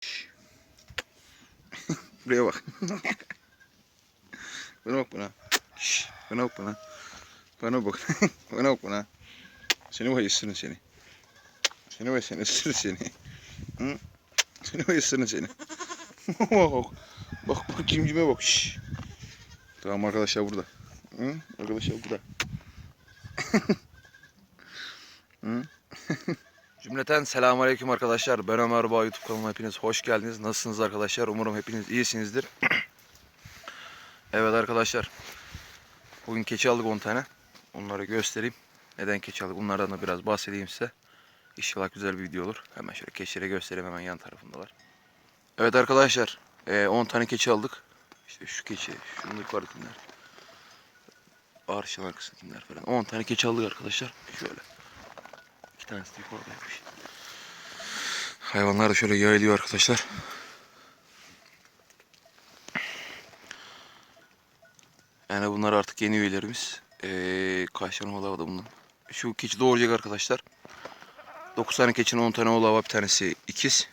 Buraya bak. bana bak bana. Şş, bana bak bana. Bana bak. bana bak bana. Seni var ısırın seni. Seni var seni ısırın seni. Hı? Seni var ısırın seni. bak bak. Bak bak cimcime bak. Şş. Tamam arkadaşlar burada. Hı? Arkadaşlar burada. Hı? Cümleten selamünaleyküm arkadaşlar. Ben Ömer Bağ YouTube kanalıma hepiniz hoş geldiniz. Nasılsınız arkadaşlar? Umarım hepiniz iyisinizdir. evet arkadaşlar. Bugün keçi aldık 10 tane. Onları göstereyim. Neden keçi aldık? Bunlardan da biraz bahsedeyim size. İnşallah güzel bir video olur. Hemen şöyle keçileri göstereyim. Hemen yan tarafındalar. Evet arkadaşlar. eee, 10 tane keçi aldık. İşte şu keçi, şunun yukarıdakiler. Arşın arkasındakiler falan. 10 tane keçi aldık arkadaşlar. Şöyle. Tanesi de yukarıdaymış. Hayvanlar da şöyle yayılıyor arkadaşlar. Yani bunlar artık yeni üyelerimiz. Ee, kaç tane oğlağı da bundan. Şu keçi doğuracak arkadaşlar. 9 tane keçinin 10 tane var. Bir tanesi ikiz.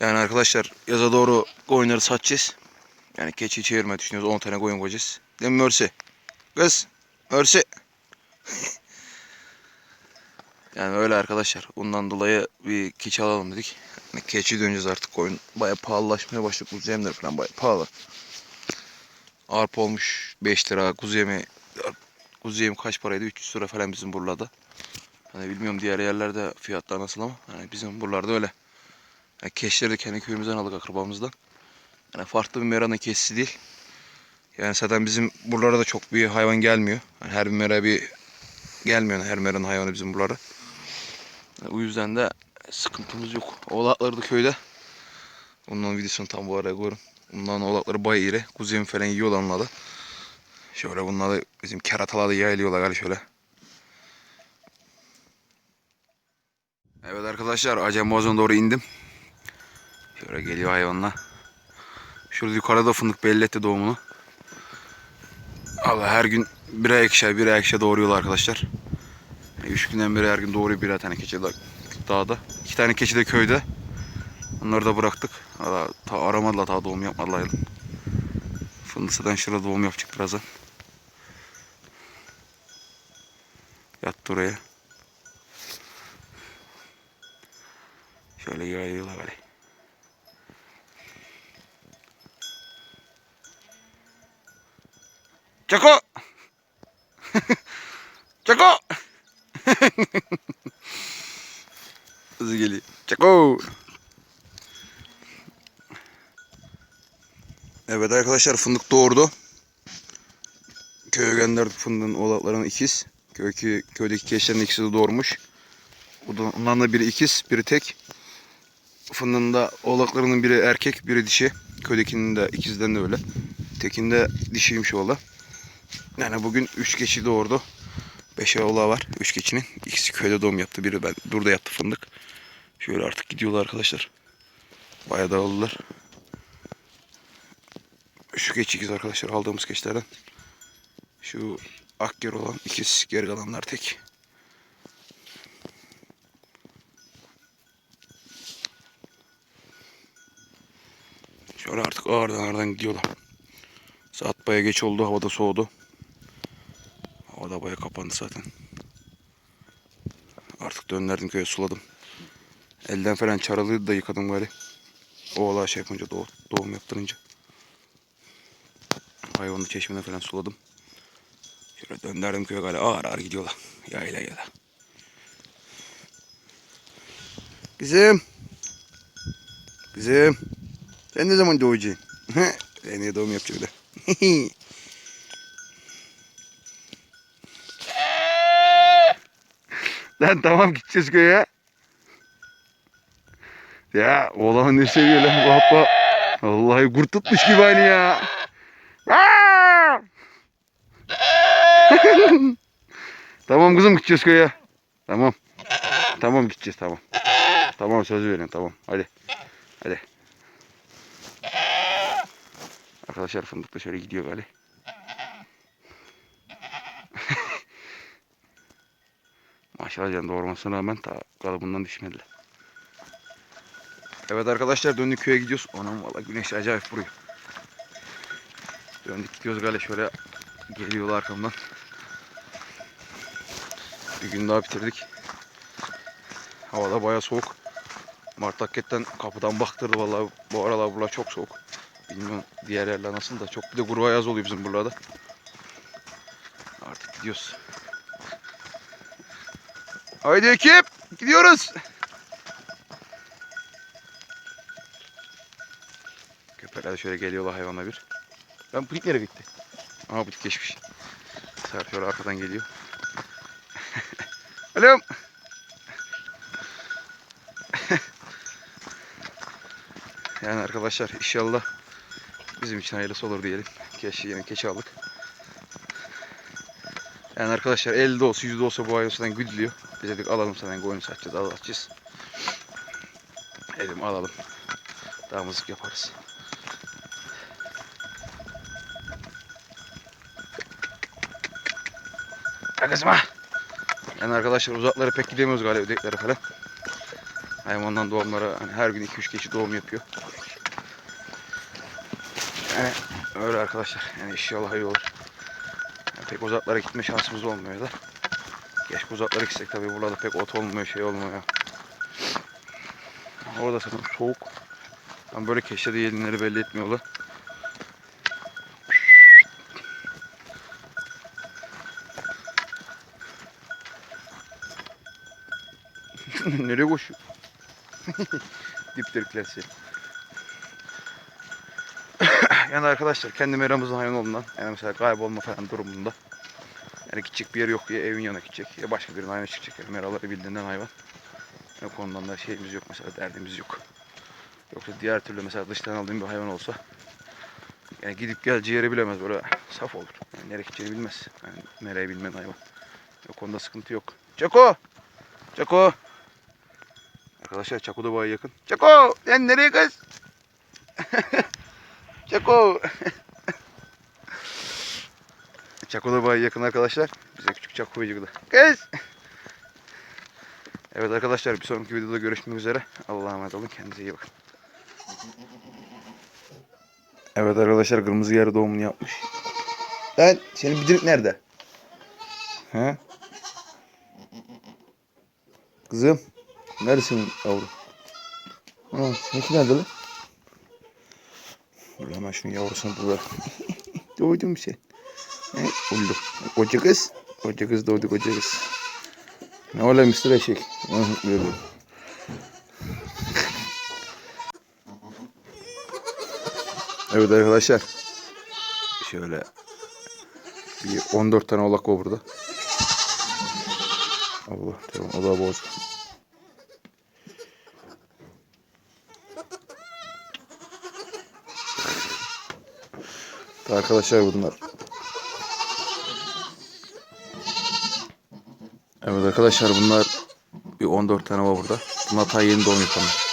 Yani arkadaşlar yaza doğru koyunları satacağız. Yani keçiyi çevirmeyi düşünüyoruz. 10 tane koyun koyacağız. Değil mi Mercy? Kız. Mercy. Yani öyle arkadaşlar. Bundan dolayı bir keçi alalım dedik. Yani keçi döneceğiz artık koyun. Baya pahalılaşmaya başladı. Kuzu yemleri falan baya pahalı. Arpa olmuş 5 lira. Kuzu yemi kuzu yemi kaç paraydı? 300 lira falan bizim buralarda. Hani bilmiyorum diğer yerlerde fiyatlar nasıl ama hani bizim buralarda öyle. Yani keşleri de kendi köyümüzden aldık akrabamızdan. Yani farklı bir meranın keçisi değil. Yani zaten bizim buralara da çok bir hayvan gelmiyor. Yani her bir mera bir gelmiyor her meranın hayvanı bizim buralara. O yüzden de sıkıntımız yok. Oğlakları da köyde. Onların videosunu tam bu araya koyarım. Bunların oğlakları bayağı iri. Kuzeyin falan yiyorlar onları. Şöyle bunlar da bizim keratalar da yayılıyorlar galiba şöyle. Evet arkadaşlar Acem Boğazı'na doğru indim. Şöyle geliyor hayvanlar. Şurada yukarıda fındık belli etti doğumunu. Allah her gün birer ekşer birer ekşer doğuruyorlar arkadaşlar. Yani Üç günden beri her gün doğruyor birer tane keçi da- dağda. İki tane keçi de köyde. Onları da bıraktık. Hala ta aramadılar daha doğum yapmadılar. Fındıksadan şurada doğum yapacak birazdan. Yattı oraya. Şöyle yayıyorlar böyle. Çako! Hızlı geliyor. Çako! Evet arkadaşlar fındık doğurdu. Köye gönderdik fındığın oğlaklarını ikiz. Köydeki, köydeki keşlerin ikisi de doğurmuş. Ondan da biri ikiz, biri tek. Fındığın da oğlaklarının biri erkek, biri dişi. Köydekinin de ikizden de öyle. Tekinde dişiymiş oğlan. Yani bugün 3 keçi doğurdu. 5 oğlağı var 3 keçinin. İkisi köyde doğum yaptı. Biri ben burada yattı fındık. Şöyle artık gidiyorlar arkadaşlar. Bayağı dağıldılar. Şu keçi ikiz arkadaşlar aldığımız keçilerden. Şu ak yer olan ikiz geri kalanlar tek. Şöyle artık ağırdan ağırdan gidiyorlar. Saat baya geç oldu. Havada soğudu. Havada baya kapandı zaten. Artık döndürdüm köye suladım. Elden falan çaralıydı da yıkadım gari. Oğlağı şey yapınca doğ- doğum yaptırınca. Hayvanı çeşmeden falan suladım. Şöyle döndürdüm köye gari ağır ağır gidiyorlar. Yayla yayla. Kızım. Kızım. Sen ne zaman doğacaksın? Sen niye doğum yapacak Lan tamam gideceğiz köye. Ya oğlan ne seviyor lan bu happa. Vallahi kurt tutmuş gibi aynı ya. Tamam kızım gideceğiz köye. Tamam. Tamam gideceğiz tamam. Tamam söz verin tamam. Hadi. Hadi. Arkadaşlar fındık da şöyle gidiyor galiba. Maşallah can doğurmasına rağmen ta kalıbından düşmediler. Evet arkadaşlar döndük köye gidiyoruz. Anam valla güneş acayip vuruyor. Döndük gidiyoruz galiba şöyle geliyorlar arkamdan. Bir gün daha bitirdik. Havada baya soğuk. Mart hakikaten kapıdan baktırdı vallahi bu aralar buralar çok soğuk. Bilmiyorum diğer yerler nasıl da çok bir de gruba yaz oluyor bizim buralarda. Artık gidiyoruz. Haydi ekip gidiyoruz. Köpekler de şöyle geliyorlar hayvana bir. Ben butik nereye gitti? Aha butik geçmiş. Serp şöyle arkadan geliyor. Alo. yani arkadaşlar inşallah bizim için hayırlısı olur diyelim. Keşke yine keçi aldık. Yani arkadaşlar 50 de olsa 100 de olsa bu ay zaten güdülüyor. Biz dedik alalım zaten koyunu satacağız alacağız. Dedim alalım. Daha mızık yaparız. Ya kızım ha. Yani arkadaşlar uzaklara pek gidemiyoruz galiba ödeklere falan. Hayvandan doğumlara hani her gün 2-3 keçi doğum yapıyor. Yani öyle arkadaşlar. Yani inşallah iyi olur. Pek uzaklara gitme şansımız olmuyor da. Keşke uzaklara gitsek tabii burada pek ot olmuyor şey olmuyor. Orada zaten soğuk. Ben böyle keşke de yedinleri belli etmiyorlar. Nereye koşuyor? Diptirikler şey. yani arkadaşlar kendi meramızın hayvan olduğundan yani mesela kaybolma falan durumunda yani gidecek bir yer yok ya evin yanına gidecek ya başka birinin hayvanı çıkacak yani meraları bildiğinden hayvan. O konudan da şeyimiz yok mesela derdimiz yok. Yoksa diğer türlü mesela dıştan aldığım bir hayvan olsa yani gidip geleceği yeri bilemez böyle saf olur. Yani nereye gideceğini bilmez. Yani nereye bilmeyen hayvan. O konuda sıkıntı yok. Çako! Çako! Arkadaşlar Çako da baya yakın. Çako! Sen nereye kız? Çako! Çako da baya yakın arkadaşlar. Bize küçük Çako da. Kız! Evet arkadaşlar bir sonraki videoda görüşmek üzere. Allah'a emanet olun. Kendinize iyi bakın. Evet arkadaşlar kırmızı yarı doğumunu yapmış. Lan senin bidirik nerede? He? Kızım. Neresin yavrum? Ha, seninki nerede lan? Dur hemen şunun yavrusunu bul. Doğdun mu sen? Oldu. Koca kız. Koca kız doğdu koca kız. Ne ola Mr. Eşek? Böyle. Evet arkadaşlar. Şöyle bir 14 tane oğlak var burada. Allah tamam o da bozdu. Arkadaşlar bunlar. Evet arkadaşlar bunlar bir 14 tane var burada. Bunlar ta yeni doğum yapanlar.